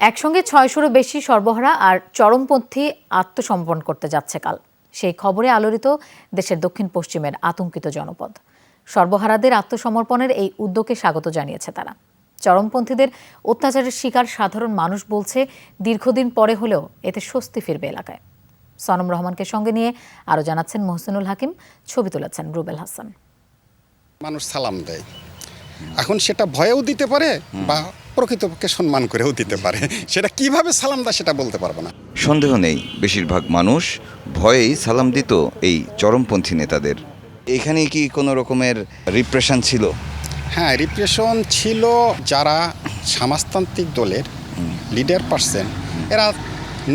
একসঙ্গে ছয়শোরও বেশি সর্বহারা আর চরমপন্থী আত্মসমর্পণ করতে যাচ্ছে কাল। সেই খবরে আলোড়িত দেশের দক্ষিণ পশ্চিমের আতঙ্কিত জনপদ। সর্বহারাদের আত্মসমর্পণের এই উদ্যোগকে স্বাগত জানিয়েছে তারা। চরমপন্থীদের অত্যাচারের শিকার সাধারণ মানুষ বলছে, দীর্ঘদিন পরে হলেও এতে স্বস্তি ফিরবে এলাকায়। সনম রহমানকে সঙ্গে নিয়ে আরও জানাচ্ছেন মোহসিনুল হাকিম, ছবি তুলেছেন রুবেল হাসান। মানুষ সালাম দেয়। এখন সেটা ভয়েও দিতে পারে বা প্রকৃতপক্ষে সম্মান করেও দিতে পারে। সেটা কীভাবে সালাম দেয় সেটা বলতে পারব না। সন্দেহ নেই বেশিরভাগ মানুষ ভয়েই সালাম দিত এই চরমপন্থী নেতাদের। এখানে কি কোনো রকমের রিপ্রেশন ছিল? হ্যাঁ রিপ্রেশন ছিল যারা সমাজতান্ত্রিক দলের লিডার পার্সন এরা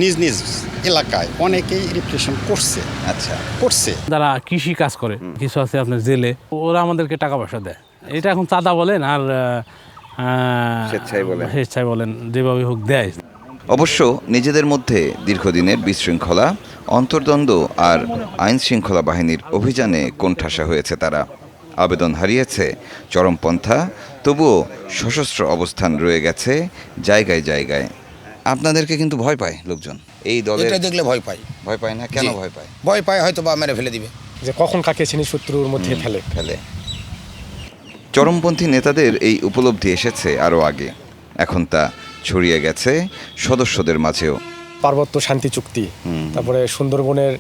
নিজ নিজ এলাকায় অনেকেই রিপ্রেশন করছে। আচ্ছা। করছে। যারা কৃষি কাজ করে কিছু আছে আপনার জেলে ওরা আমাদেরকে টাকা পয়সা দেয়। এটা এখন চাঁদা বলেন আর স্বেচ্ছায় বলেন। স্বেচ্ছায় বলেন যেভাবে হোক দেয়। অবশ্য নিজেদের মধ্যে দীর্ঘদিনের বিশৃঙ্খলা অন্তর্দ্বন্দ্ব আর আইন শৃঙ্খলা বাহিনীর অভিযানে কোণঠাসা হয়েছে তারা। আবেদন হারিয়েছে চরমপন্থা তবুও সশস্ত্র অবস্থান রয়ে গেছে জায়গায় জায়গায়। আপনাদেরকে কিন্তু ভয় পায় লোকজন। এই দলের এটা দেখলে ভয় পায়। ভয় পায় না? কেন ভয় পায়? ভয় পায় হয়তো বা মেরে ফেলে দিবে। যে কখন কাকে চিনি শত্রুর মধ্যে ফেলে। ফেলে। চরমপন্থী নেতাদের এই উপলব্ধি এসেছে আরও আগে। এখন তা ছড়িয়ে গেছে সদস্যদের মাঝেও। পার্বত্য শান্তি চুক্তি তারপরে সুন্দরবনের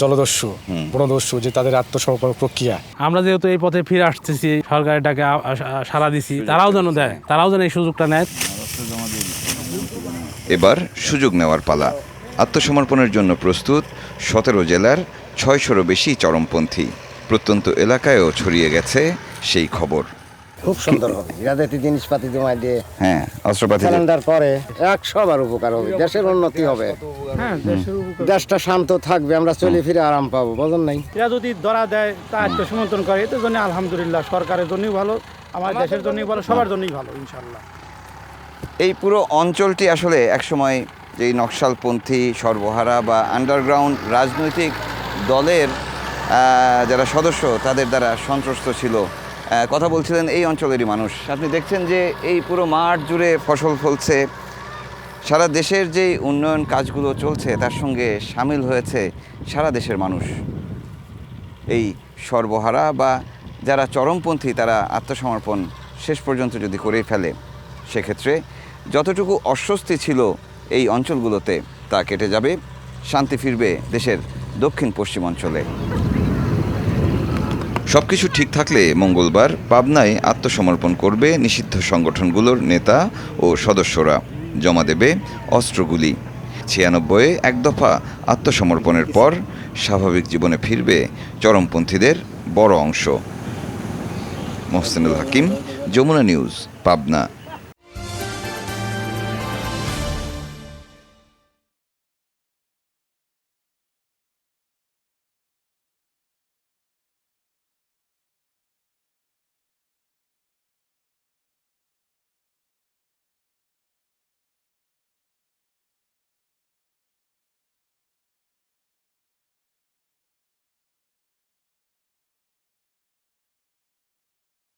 জলদস্যু বনদস্যু যে তাদের আত্মসমর্পণ প্রক্রিয়া। আমরা যেহেতু এই পথে ফিরে আসতেছি সরকারের ডাকে সাড়া দিছি তারাও যেন দেয় তারাও যেন এই সুযোগটা নেয়। এবার সুযোগ নেওয়ার পালা। আত্মসমর্পণের জন্য প্রস্তুত সতেরো জেলার ছয়শোরও বেশি চরমপন্থী। প্রত্যন্ত এলাকায়ও ছড়িয়ে গেছে সেই খবর। খুব সুন্দর হবে। যাদের জিনিসপাতি জমা দিয়ে হ্যাঁ অস্ত্রপাতি সিলিন্ডার করে একশো বার উপকার হবে। দেশের উন্নতি হবে। দেশটা শান্ত থাকবে আমরা চলে ফিরে আরাম পাবো বোঝেন নাই? এরা যদি ধরা দেয় তা আত্মসমর্থন করে এটার জন্য আলহামদুলিল্লাহ সরকারের জন্যই ভালো আমার দেশের জন্যই ভালো সবার জন্যই ভালো ইনশাল্লাহ এই পুরো অঞ্চলটি আসলে একসময় যেই নকশালপন্থী সর্বহারা বা আন্ডারগ্রাউন্ড রাজনৈতিক দলের যারা সদস্য তাদের দ্বারা সন্ত্রস্ত ছিল। কথা বলছিলেন এই অঞ্চলেরই মানুষ। আপনি দেখছেন যে এই পুরো মাঠ জুড়ে ফসল ফলছে। সারা দেশের যে উন্নয়ন কাজগুলো চলছে, তার সঙ্গে সামিল হয়েছে সারা দেশের মানুষ। এই সর্বহারা বা যারা চরমপন্থী, তারা আত্মসমর্পণ শেষ পর্যন্ত যদি করেই ফেলে, সেক্ষেত্রে যতটুকু অস্বস্তি ছিল এই অঞ্চলগুলোতে, তা কেটে যাবে, শান্তি ফিরবে দেশের দক্ষিণ পশ্চিম অঞ্চলে। সব কিছু ঠিক থাকলে মঙ্গলবার পাবনায় আত্মসমর্পণ করবে নিষিদ্ধ সংগঠনগুলোর নেতা ও সদস্যরা। জমা দেবে অস্ত্রগুলি। ছিয়ানব্বইয়ে এক দফা আত্মসমর্পণের পর স্বাভাবিক জীবনে ফিরবে চরমপন্থীদের বড় অংশ। মোহসেনুল হাকিম, যমুনা নিউজ, পাবনা।